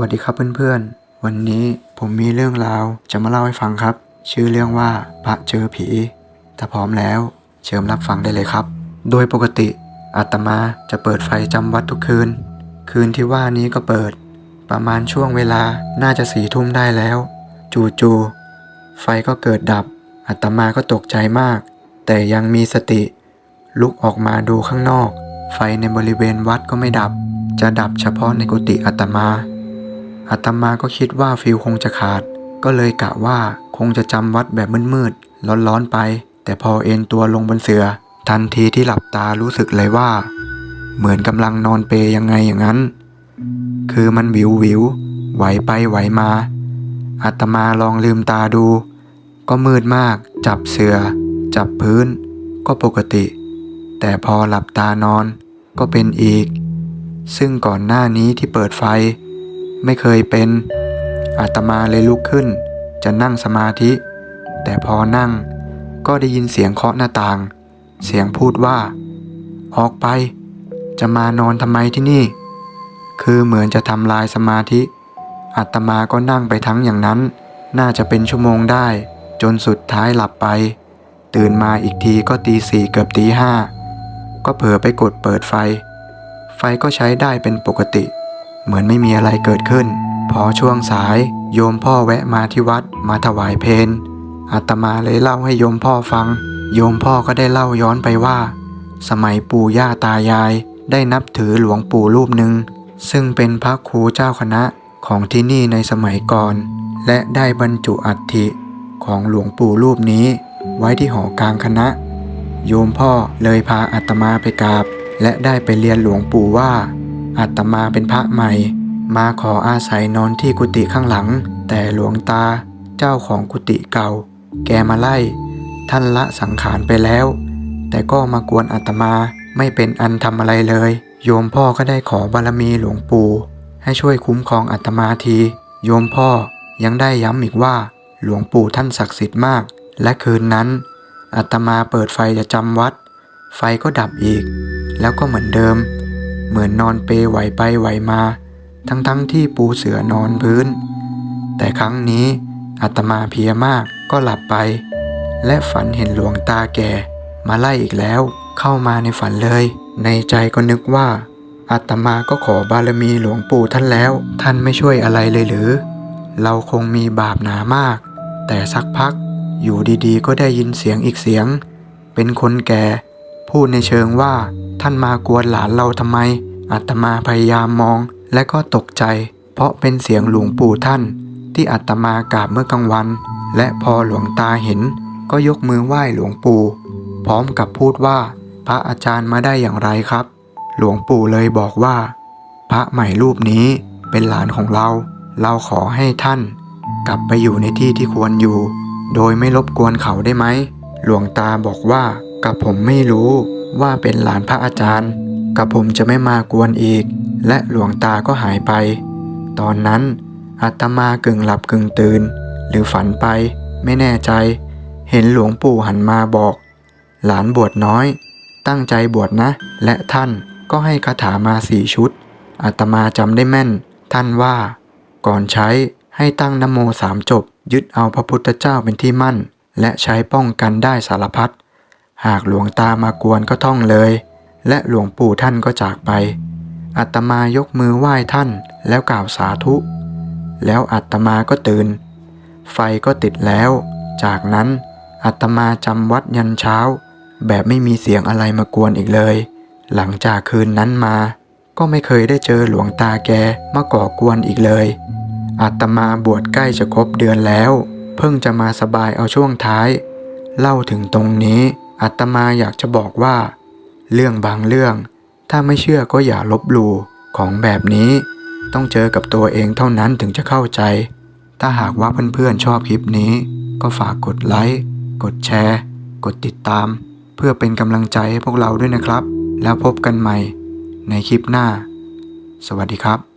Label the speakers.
Speaker 1: วัสดีครับเพื่อนๆ วันนี้ผมมีเรื่องราวจะมาเล่าให้ฟังครับ ชื่อเรื่องว่าพระเจอผี ถ้าพร้อมแล้วเชิญรับฟังได้เลยครับ โดยปกติอาตมาจะเปิดไฟจำวัดทุกคืน คืนที่ว่านี้ก็เปิด ประมาณช่วงเวลาน่าจะสี่ทุ่มได้แล้ว จู่ๆไฟก็เกิดดับอาตมาก็ตกใจมาก แต่ยังมีสติ ลุกออกมาดูข้างนอก ไฟในบริเวณวัดก็ไม่ดับ จะดับเฉพาะในกุฏิอาตมา อาตมาก็คิดว่าฟิลคงจะขาด ก็เลยกะว่าคงจะจำวัดแบบมืดๆร้อนๆไป แต่พอเอนตัวลงบนเสือ ทันทีที่หลับตารู้สึกเลยว่า เหมือนกำลังนอนเปยยังไงอย่างนั้น คือมันวิววิวไหวไปไหวมาอาตมาลองลืมตาดู ก็มืดมาก จับเสือ จับพื้น ก็ปกติ แต่พอหลับตานอนก็เป็นอีก ซึ่งก่อนหน้านี้ที่เปิดไฟ ไม่เคยเป็น อาตมาเลยลุกขึ้น จะนั่งสมาธิ แต่พอนั่งก็ได้ยินเสียงเคาะหน้าต่าง เสียงพูดว่า ออกไป จะมานอนทำไมที่นี่ คือเหมือนจะทำลายสมาธิ อาตมาก็นั่งไปทั้งอย่างนั้น น่าจะเป็นชั่วโมงได้ จนสุดท้ายหลับไป ตื่นมาอีกทีก็ตีสี่เกือบตีห้าก็เผลอไปกดเปิดไฟ ไฟก็ใช้ได้เป็นปกติ เหมือนไม่มีอะไรเกิดขึ้น พอช่วงสายโยมพ่อแวะมาที่วัดมาถวายเพลอาตมาเลยเล่าให้โยมพ่อฟัง โยมพ่อก็ได้เล่าย้อนไปว่า สมัยปู่ย่าตายาย ได้นับถือหลวงปู่รูปหนึ่ง ซึ่งเป็นพระครูเจ้าคณะของที่นี่ในสมัยก่อน และได้บรรจุอัฐิของหลวงปู่รูปนี้ ไว้ที่หอกลางคณะ โยมพ่อเลยพาอาตมาไปกราบ และได้ไปเรียนหลวงปู่ว่า อาตมาเป็นพระใหม่ มาขออาศัยนอนที่กุฏิข้างหลัง แต่หลวงตาเจ้าของกุฏิเก่า แกมาไล่ ท่านละสังขารไปแล้ว แต่ก็มากวนอาตมาไม่เป็นอันทำอะไรเลย โยมพ่อก็ได้ขอบารมีหลวงปู่ ให้ช่วยคุ้มครองอาตมาที โยมพ่อยังได้ย้ำอีกว่า หลวงปู่ท่านศักดิ์สิทธิ์มาก และคืนนั้นอาตมาเปิดไฟจะจำวัด ไฟก็ดับอีก แล้วก็เหมือนเดิม เหมือนนอนเปไหวไปไหวมา ทั้งๆทที่ปูเสือนอนพื้น แต่ครั้งนี้อาตมาเพียมากก็หลับไป และฝันเห็นหลวงตาแก่ มาไล่อีกแล้ว เข้ามาในฝันเลย ในใจก็นึกว่าอาตมาก็ขอบารมีหลวงปู่ท่านแล้ว ท่านไม่ช่วยอะไรเลยหรือ เราคงมีบาปหนามาก แต่สักพักอยู่ดีๆ ก็ได้ยินเสียงอีกเสียง เป็นคนแก่ พูดในเชิงว่า ท่านมากวนหลานเราทำไม อาตมาพยายามมองและก็ตกใจ เพราะเป็นเสียงหลวงปู่ท่าน ที่อาตมากราบเมื่อกลางวัน และพอหลวงตาเห็น ก็ยกมือไหว้หลวงปู่ พร้อมกับพูดว่า พระอาจารย์มาได้อย่างไรครับ หลวงปู่เลยบอกว่า พระใหม่รูปนี้เป็นหลานของเรา เราขอให้ท่าน กลับไปอยู่ในที่ที่ควรอยู่ โดยไม่รบกวนเขาได้ไหมหลวงตาบอกว่ากับผมไม่รู้ ว่าเป็นหลานพระอาจารย์ กับผมจะไม่มากวนอีก และหลวงตาก็หายไป ตอนนั้นอาตมากึ่งหลับกึ่งตื่น หรือฝันไป ไม่แน่ใจ เห็นหลวงปู่หันมาบอก หลานบวชน้อย ตั้งใจบวชนะ และท่านก็ให้คาถามาสี่ชุดอาตมาจำได้แม่น ท่านว่า ก่อนใช้ให้ตั้งนโมสามจบ ยึดเอาพระพุทธเจ้าเป็นที่มั่น และใช้ป้องกันได้สารพัด หากหลวงตามากวนก็ท่องเลย และหลวงปู่ท่านก็จากไปอาตมายกมือไหว้ท่านแล้วกล่าวสาธุ แล้วอาตมาก็ตื่น ไฟก็ติดแล้ว จากนั้นอาตมาจำวัดยันเช้า แบบไม่มีเสียงอะไรมากวนอีกเลย หลังจากคืนนั้นมา ก็ไม่เคยได้เจอหลวงตาแกมาก่อกวนอีกเลยอาตมาบวชใกล้จะครบเดือนแล้ว เพิ่งจะมาสบายเอาช่วงท้าย เล่าถึงตรงนี้ อาตมาอยากจะบอกว่า เรื่องบางเรื่อง ถ้าไม่เชื่อก็อย่าลบหลู่ของแบบนี้ ต้องเจอกับตัวเองเท่านั้นถึงจะเข้าใจ ถ้าหากว่าเพื่อนๆชอบคลิปนี้ ก็ฝากกดไลค์กดแชร์ กดติดตาม เพื่อเป็นกำลังใจให้พวกเราด้วยนะครับ แล้วพบกันใหม่ในคลิปหน้า สวัสดีครับ